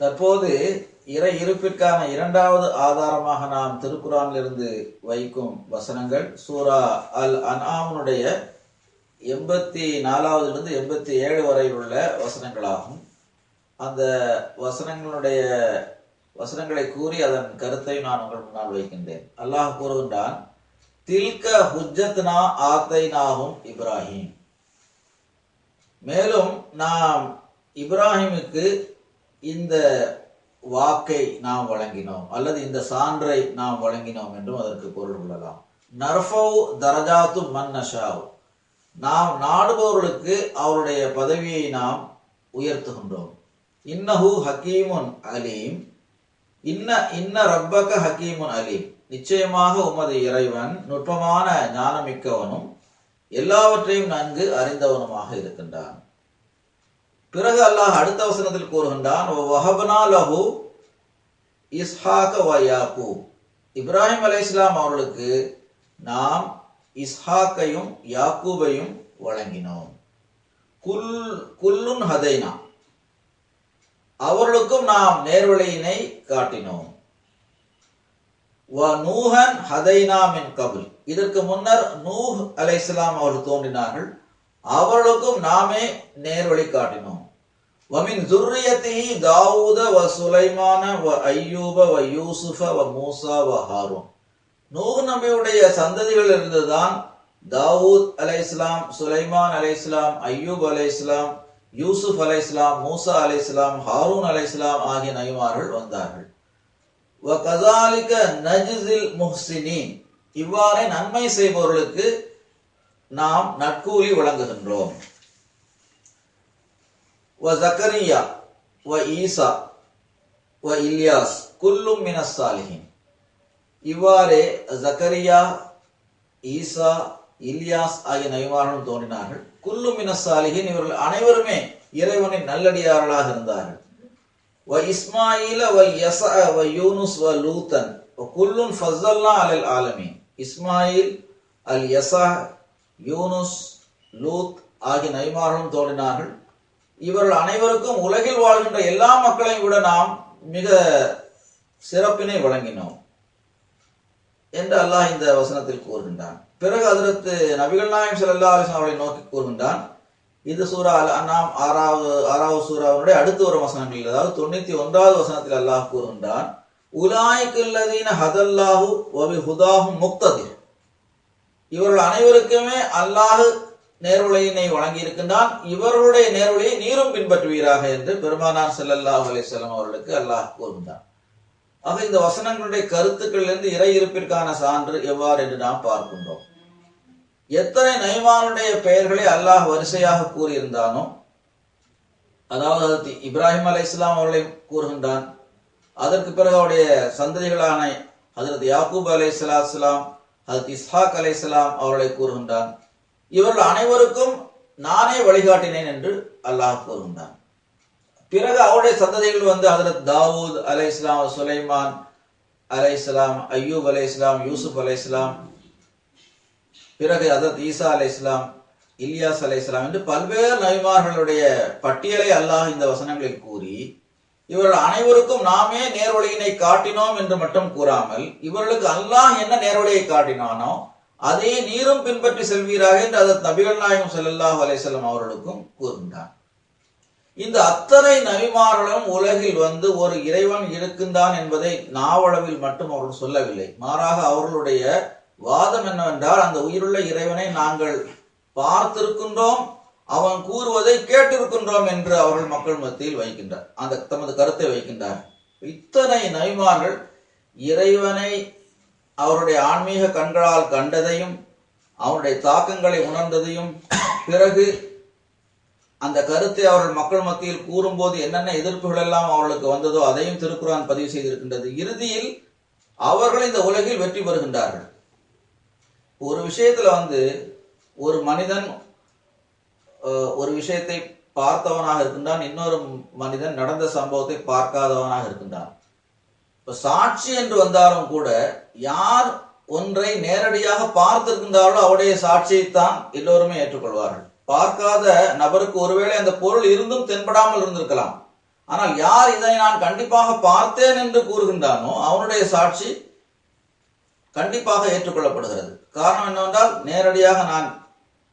தற்போது இறை இருப்பிற்கான இரண்டாவது ஆதாரமாக நாம் திருக்குறானிலிருந்து வைக்கும் வசனங்கள் சூரா அல் அன்ஆமுடைய எண்பத்தி நாலாவதிலிருந்து எண்பத்தி ஏழு வரை உள்ள வசனங்களாகும். அந்த வசனங்களுடைய வசனங்களை கூறி அதன் கருத்தை நான் உங்கள் முன்னால் வைக்கின்றேன். அல்லாஹ் கூறுகின்றான் தில்க ஹுஜத்னா ஆத்தைனாகும் இப்ராஹிம். மேலும் நாம் இப்ராஹிமுக்கு இந்த வாக்கை நாம் வழங்கினோம் அல்லது இந்த சான்றை நாம் வழங்கினோம் என்றும் அதற்கு பொருள் கொள்ளலாம். நர்ஃபவ் தரஜாத்து மன்னஷாவ் நாம் நாடுபவர்களுக்கு அவருடைய பதவியை நாம் உயர்த்துகின்றோம். இன்னஹு ஹக்கீமுன் அலீம். இன்ன இன்ன ரப்பக ஹக்கீமுன் அலீம். நிச்சயமாக உமது இறைவன் நுட்பமான ஞானமிக்கவனும் எல்லாவற்றையும் நன்கு அறிந்தவனுமாக இருக்கின்றான். பிறகு அல்லாஹ் அடுத்த வசனத்தில் கூறுகின்றான் வஹபனா லஹு இஸ்ஹாக வ யாக்கூப். இப்ராஹிம் அலைஹிஸ்ஸலாம் அவர்களுக்கு நாம் இஸ்ஹாக்கையும் யாக்கூபையும் வழங்கினோம். குல் குல்லுன் ஹதைனா. அவர்களுக்கும் நாம் நேர்வழியினை காட்டினோம். வ நூஹன் ஹதைனா மின் கபுல். இதற்கு முன்னர் நூஹ் அலைஹிஸ்ஸலாம் அவர்கள் தோன்றினார்கள். அவர்களுக்கும் நாமே நேர்வழி காட்டினோம். வமின் ذريته தாவூத وسليمان وأيوب வ وموسى வ யூசுஃப நூஹ் நபியுடைய சந்ததிகள் இருந்துதான் தாவூத் அலைஹிஸ்ஸலாம் சுலைமான் அலைஹிஸ்ஸலாம் ஐயூப் இஸ்லாம் யூசுப் அலைஹிஸ்ஸலாம் மூசா அலைஹிஸ்ஸலாம் ஹாரூன் அலைஹிஸ்ஸலாம் ஆகிய நபிமார்கள் வந்தார்கள். வ கசாலிக நஜில் முஹ்சினீன் இவ்வாறே நன்மை செய்பவர்களுக்கு நாம் நட்கூலி வழங்குகின்றோம். வ ஜக்கரியா வ ஈசா வ இல்யாஸ் குல்லும் மினஸ் இவ்வாறே ஜக்கரியா ஈசா இல்யாஸ் ஆகிய நபிமார்களும் தோன்றினார்கள். குல்லும் மினஸ் இவர்கள் அனைவருமே இறைவனின் நல்லடியார்களாக இருந்தார்கள். வ இஸ்மாயில வ யசா வ யூனுஸ் வ லூத்தன் குல்லும் குல்லுன் ஃபஸ்ஸல்னா அலல் ஆலமீன் இஸ்மாயில் அல் யசா யூனுஸ் லூத் ஆகிய நபிமார்களும் தோன்றினார்கள். இவர்கள் அனைவருக்கும் உலகில் வாழ்கின்ற எல்லா மக்களையும் விட நாம் மிக சிறப்பினை வழங்கினோம் என்று அல்லாஹ் இந்த வசனத்தில் கூறுகின்றான். பிறகு அதற்கு நபிகள் நாயம் ஸல்லல்லாஹு அலிஸ்லாம் அவர்களை நோக்கி கூறுகின்றான் இது சூரா அல் அண்ணாம் ஆறாவது ஆறாவது சூறாவினுடைய அடுத்து வரும் வசனங்கள் அதாவது தொண்ணூத்தி ஒன்றாவது வசனத்தில் அல்லாஹ் கூறுகின்றான் உலாய்க்குல்லதீன ஹதல்லாஹு வபி ஹுதாஹும் முக்ததி இவர்கள் அனைவருக்குமே அல்லாஹ் நேர்வழியினை வழங்கியிருக்கின்றான். இவர்களுடைய நேர்வழியை நீரும் பின்பற்றுவீராக என்று பெருமானார் செல்லல்லாஹ் அலைஹி அவர்களுக்கு அல்லாஹ் கூறுகின்றான். ஆக இந்த வசனங்களுடைய கருத்துக்களிலிருந்து இறை இருப்பிற்கான சான்று எவ்வாறு என்று நாம் பார்க்கின்றோம். எத்தனை நைமானுடைய பெயர்களை அல்லாஹ் வரிசையாக கூறியிருந்தானோ அதாவது இப்ராஹிம் அலை இஸ்லாம் அவர்களை கூறுகின்றான். அதற்கு பிறகு அவருடைய சந்ததிகளான ஹதரத் யாக்கூப் அலை இஸ்லாம் ஹதரத் இஸ்ஹாக் அலை இஸ்லாம் அவர்களை கூறுகின்றான். இவர்கள் அனைவருக்கும் நானே வழிகாட்டினேன் என்று அல்லாஹ் கூறுகின்றான். பிறகு அவருடைய சந்ததிகள் வந்து ஹதரத் தாவூத் அலை இஸ்லாம் சுலைமான் அலை இஸ்லாம் ஐயூப் அலை இஸ்லாம் யூசுப் அலை இஸ்லாம் பிறகு ஹதரத் ஈசா அலை இஸ்லாம் இல்லியாஸ் அலை இஸ்லாம் என்று பல்வேறு நபிமார்களுடைய பட்டியலை அல்லாஹ் இந்த வசனங்களில் கூறி இவர்கள் அனைவருக்கும் நாமே நேர்வழியினை காட்டினோம் என்று மட்டும் கூறாமல் இவர்களுக்கு அல்லாஹ் என்ன நேர்வழியை காட்டினானோ அதை நீரும் பின்பற்றி செல்வீராக என்று அதற்கு நபிகள் நாயகம் ஸல்லல்லாஹு அலைஹி அவர்களுக்கும் கூறுகின்றான் இந்த அத்தனை நபிமார்களும் உலகில் வந்து ஒரு இறைவன் இருக்கின்றான் என்பதை நாவளவில் மட்டும் அவர்கள் சொல்லவில்லை. மாறாக அவர்களுடைய வாதம் என்னவென்றால் அந்த உயிருள்ள இறைவனை நாங்கள் பார்த்திருக்கின்றோம் அவன் கூறுவதை கேட்டிருக்கின்றோம் என்று அவர்கள் மக்கள் மத்தியில் வைக்கின்றார். அந்த தமது கருத்தை வைக்கின்றார் இத்தனை நபிமார்கள் இறைவனை அவருடைய ஆன்மீக கண்களால் கண்டதையும் அவருடைய தாக்கங்களை உணர்ந்ததையும் பிறகு அந்த கருத்தை அவர்கள் மக்கள் மத்தியில் கூறும்போது என்னென்ன எதிர்ப்புகள் எல்லாம் அவர்களுக்கு வந்ததோ அதையும் திருக்குறான் பதிவு செய்திருக்கின்றது. இறுதியில் அவர்கள் இந்த உலகில் வெற்றி பெறுகின்றார்கள். ஒரு விஷயத்துல வந்து ஒரு மனிதன் ஒரு விஷயத்தை பார்த்தவனாக இருக்கின்றான் இன்னொரு மனிதன் நடந்த சம்பவத்தை பார்க்காதவனாக இருக்கின்றான். இப்போ சாட்சி என்று வந்தாலும் கூட யார் ஒன்றை நேரடியாக பார்த்திருக்கின்றார்களோ அவருடைய சாட்சியைத்தான் எல்லோருமே ஏற்றுக்கொள்வார்கள். பார்க்காத நபருக்கு ஒருவேளை அந்த பொருள் இருந்தும் தென்படாமல் இருந்திருக்கலாம். ஆனால் யார் இதை நான் கண்டிப்பாக பார்த்தேன் என்று கூறுகின்றானோ அவனுடைய சாட்சி கண்டிப்பாக ஏற்றுக்கொள்ளப்படுகிறது. காரணம் என்னவென்றால் நேரடியாக நான்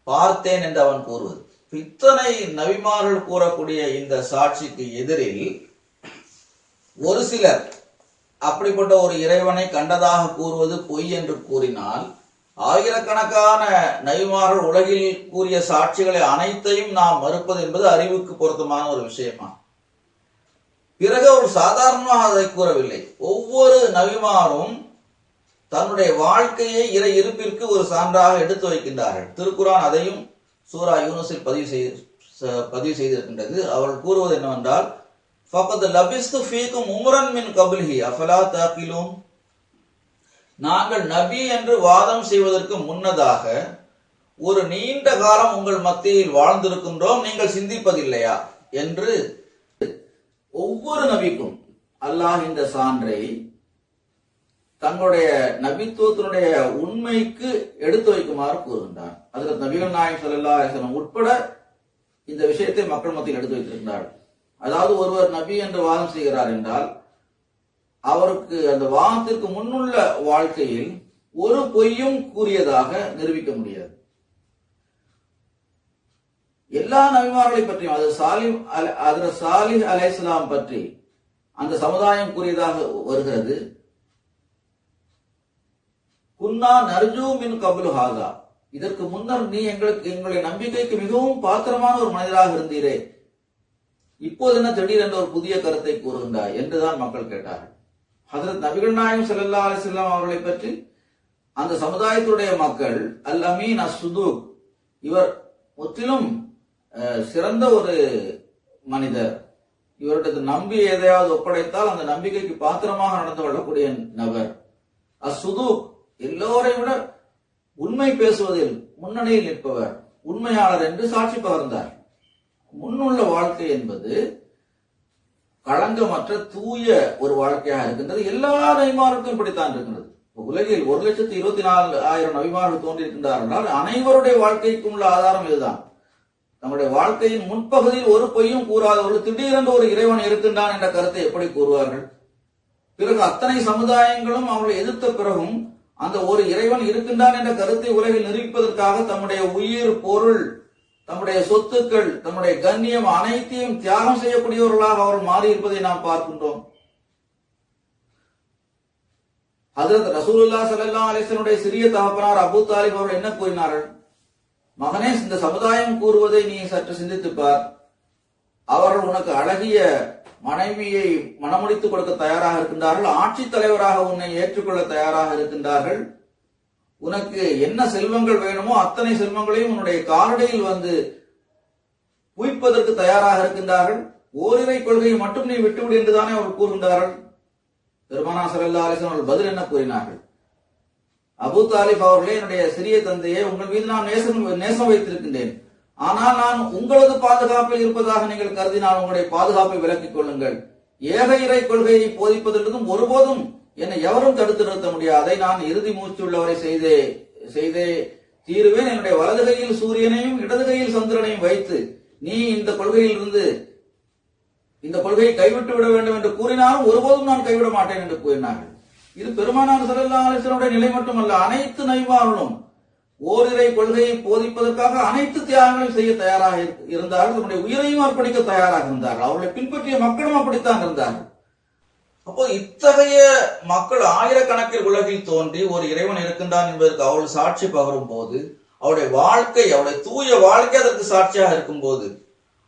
பார்த்தேன் என்று அவன் கூறுவது. இத்தனை நபிமார்கள் கூறக்கூடிய இந்த சாட்சிக்கு எதிரில் ஒரு சிலர் அப்படிப்பட்ட ஒரு இறைவனை கண்டதாக கூறுவது பொய் என்று கூறினால் ஆயிரக்கணக்கான நபிமார்கள் உலகில் கூறிய சாட்சிகளை அனைத்தையும் நாம் மறுப்பது என்பது அறிவுக்கு பொருத்தமான ஒரு விஷயமா? பிறகு அவர் சாதாரணமாக அதை கூறவில்லை. ஒவ்வொரு நபிமாரும் தன்னுடைய வாழ்க்கையை இறை இருப்பிற்கு ஒரு சான்றாக எடுத்து வைக்கின்றார்கள். திருக்குரான் அதையும் சூரா யூனுஸில் பதிவு செய்து பதிவு செய்திருக்கின்றது. அவர்கள் கூறுவது என்னவென்றால் ஃபகத் லபிஸ்து ஃபீக்கும் உமரன் மின் கபில்ஹி அஃபலா தாக்கிலூன் நாங்கள் நபி என்று வாதம் செய்வதற்கு முன்னதாக ஒரு நீண்ட காலம் உங்கள் மத்தியில் வாழ்ந்திருக்கின்றோம். நீங்கள் சிந்திப்பதில்லையா? என்று ஒவ்வொரு நபிக்கும் அல்லாஹ் இந்த சான்றை தங்களுடைய நபித்துவத்தினுடைய உண்மைக்கு எடுத்து வைக்குமாறு கூறுகின்றார் அதில் நபிகள் நாயகம் சொல்லல்லா உட்பட இந்த விஷயத்தை மக்கள் மத்தியில் எடுத்து வைத்திருந்தார்கள் அதாவது ஒருவர் நபி என்று வாதம் செய்கிறார் என்றால் அவருக்கு அந்த வாதத்திற்கு முன்னுள்ள வாழ்க்கையில் ஒரு பொய்யும் கூறியதாக நிரூபிக்க முடியாது. எல்லா நபிமார்களை பற்றியும் அது சாலிம் அல- அதுல சாலிஹ் இஸ்லாம் பற்றி அந்த சமுதாயம் கூறியதாக வருகிறது. குன்னா நர்ஜூ மின் கபுல் ஹாதா. இதற்கு முன்னர் நீ எங்களுக்கு எங்களுடைய நம்பிக்கைக்கு மிகவும் பாத்திரமான ஒரு மனிதராக இருந்தீரே. இப்போது என்ன திடீரென்று ஒரு புதிய கருத்தை கூறுகின்றாய் என்றுதான் மக்கள் கேட்டார்கள். ஹசரத் நபிகள் நாயகம் ஸல்லல்லாஹு அலைஹி அவர்களை பற்றி அந்த சமுதாயத்துடைய மக்கள் அல் அமீன் அஸ்துதூக் இவர் முற்றிலும் சிறந்த ஒரு மனிதர். இவரிடத்து நம்பி எதையாவது ஒப்படைத்தால் அந்த நம்பிக்கைக்கு பாத்திரமாக நடந்து கொள்ளக்கூடிய நபர். அசுதூக் எல்லோரையும் விட உண்மை பேசுவதில் முன்னணியில் நிற்பவர். உண்மையாளர் என்று சாட்சி பகர்ந்தார். முன்னுள்ள வாழ்க்கை என்பது களங்கமற்ற தூய ஒரு வாழ்க்கையாக இருக்கின்றது. எல்லா நபிமாருக்கும் இப்படித்தான் இருக்கின்றது. உலகில் ஒரு லட்சத்தி இருபத்தி நாலு ஆயிரம் நபிமார்கள் தோன்றியிருக்கின்றார்கள் என்றால் அனைவருடைய வாழ்க்கைக்கும் உள்ள ஆதாரம் இதுதான். நம்முடைய வாழ்க்கையின் முன்பகுதியில் ஒரு பொய்யும் கூறாதவர்கள் திடீரென்று ஒரு இறைவன் இருக்கின்றான் என்ற கருத்தை எப்படி கூறுவார்கள்? பிறகு அத்தனை சமுதாயங்களும் அவர்களை எதிர்த்த பிறகும் அந்த ஒரு இறைவன் இருக்கின்றான் என்ற கருத்தை உலகில் நிரூபிப்பதற்காக தம்முடைய உயிர் பொருள் தம்முடைய சொத்துக்கள் தம்முடைய கண்ணியம் அனைத்தையும் தியாகம் செய்யக்கூடியவர்களாக அவர் மாறி இருப்பதை நாம் பார்க்கின்றோம். ஹஜரத் ரசூலுல்லா ஸல்லல்லாஹு அலிசனுடைய சிறிய தகப்பனார் அபு தாலிப் அவர்கள் என்ன கூறினார்கள்? மகனே இந்த சமுதாயம் கூறுவதை நீ சற்று சிந்தித்துப்பார். அவர்கள் உனக்கு அழகிய மனைவியை மனமுடித்துக் கொடுக்க தயாராக இருக்கின்றார்கள் ஆட்சித் தலைவராக உன்னை ஏற்றுக்கொள்ள தயாராக இருக்கின்றார்கள். உனக்கு என்ன செல்வங்கள் வேணுமோ அத்தனை செல்வங்களையும் உன்னுடைய காலடியில் வந்து குவிப்பதற்கு தயாராக இருக்கின்றார்கள். ஓரிரை கொள்கையை மட்டும் நீ விட்டுவிடு என்றுதானே அவர் கூறுகின்றார்கள். பெருமானாசர் ஸல்லல்லாஹு அவர்கள் பதில் என்ன கூறினார்கள்? அபு தாலிப் அவர்களே என்னுடைய சிறிய தந்தையே உங்கள் மீது நான் நேசம் நேசம் வைத்திருக்கின்றேன். ஆனால் நான் உங்களது பாதுகாப்பில் இருப்பதாக நீங்கள் கருதினால் உங்களுடைய பாதுகாப்பை விலக்கிக் கொள்ளுங்கள். ஏக இறை கொள்கையை போதிப்பதற்கும் ஒருபோதும் என்னை எவரும் தடுத்து நிறுத்த முடியாது. அதை நான் இறுதி மூச்சுள்ளவரை செய்தே செய்தே தீருவேன். என்னுடைய வலது கையில் சூரியனையும் இடது கையில் சந்திரனையும் வைத்து நீ இந்த கொள்கையில் இருந்து இந்த கொள்கையை கைவிட்டு விட வேண்டும் என்று கூறினாலும் ஒருபோதும் நான் கைவிட மாட்டேன் என்று கூறினார்கள். இது பெருமானார் ஸல்லல்லாஹு நிலை மட்டுமல்ல அனைத்து நைவாரலும் ஓரிரை கொள்கையை போதிப்பதற்காக அனைத்து தியாகங்களையும் செய்ய தயாராக இரு- இருந்தார்கள். தன்னுடைய உயிரையும் அர்ப்பணிக்க தயாராக இருந்தார்கள். அவர்களை பின்பற்றிய மக்களும் அப்படித்தான் இருந்தார்கள். அப்போ இத்தகைய மக்கள் ஆயிரக்கணக்கில் உலகில் தோன்றி ஒரு இறைவன் இருக்கின்றான் என்பதற்கு அவள் சாட்சி பகரும் போது அவருடைய வாழ்க்கை அவருடைய தூய வாழ்க்கை அதற்கு சாட்சியாக இருக்கும் போது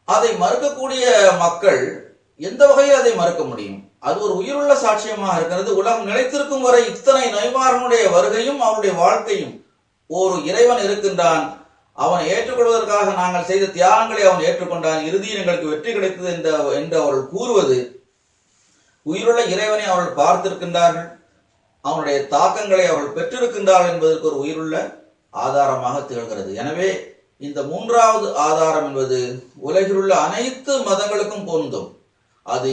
அதை மறுக்கக்கூடிய மக்கள் எந்த வகையில் அதை மறுக்க முடியும்? அது ஒரு உயிருள்ள சாட்சியமாக இருக்கிறது. உலகம் நிலைத்திருக்கும் வரை இத்தனை நைவாரனுடைய வருகையும் அவருடைய வாழ்க்கையும் ஒரு இறைவன் இருக்கின்றான். அவனை ஏற்றுக்கொள்வதற்காக நாங்கள் செய்த தியாகங்களை அவன் ஏற்றுக்கொண்டான். இறுதியில் எங்களுக்கு வெற்றி கிடைத்தது என்ற என்று அவர்கள் கூறுவது உயிருள்ள இறைவனை அவர்கள் பார்த்திருக்கின்றார்கள். அவனுடைய தாக்கங்களை அவர்கள் பெற்றிருக்கின்றார்கள் என்பதற்கு ஒரு உயிருள்ள ஆதாரமாக திகழ்கிறது. எனவே இந்த மூன்றாவது ஆதாரம் என்பது உலகிலுள்ள அனைத்து மதங்களுக்கும் பொருந்தும். அது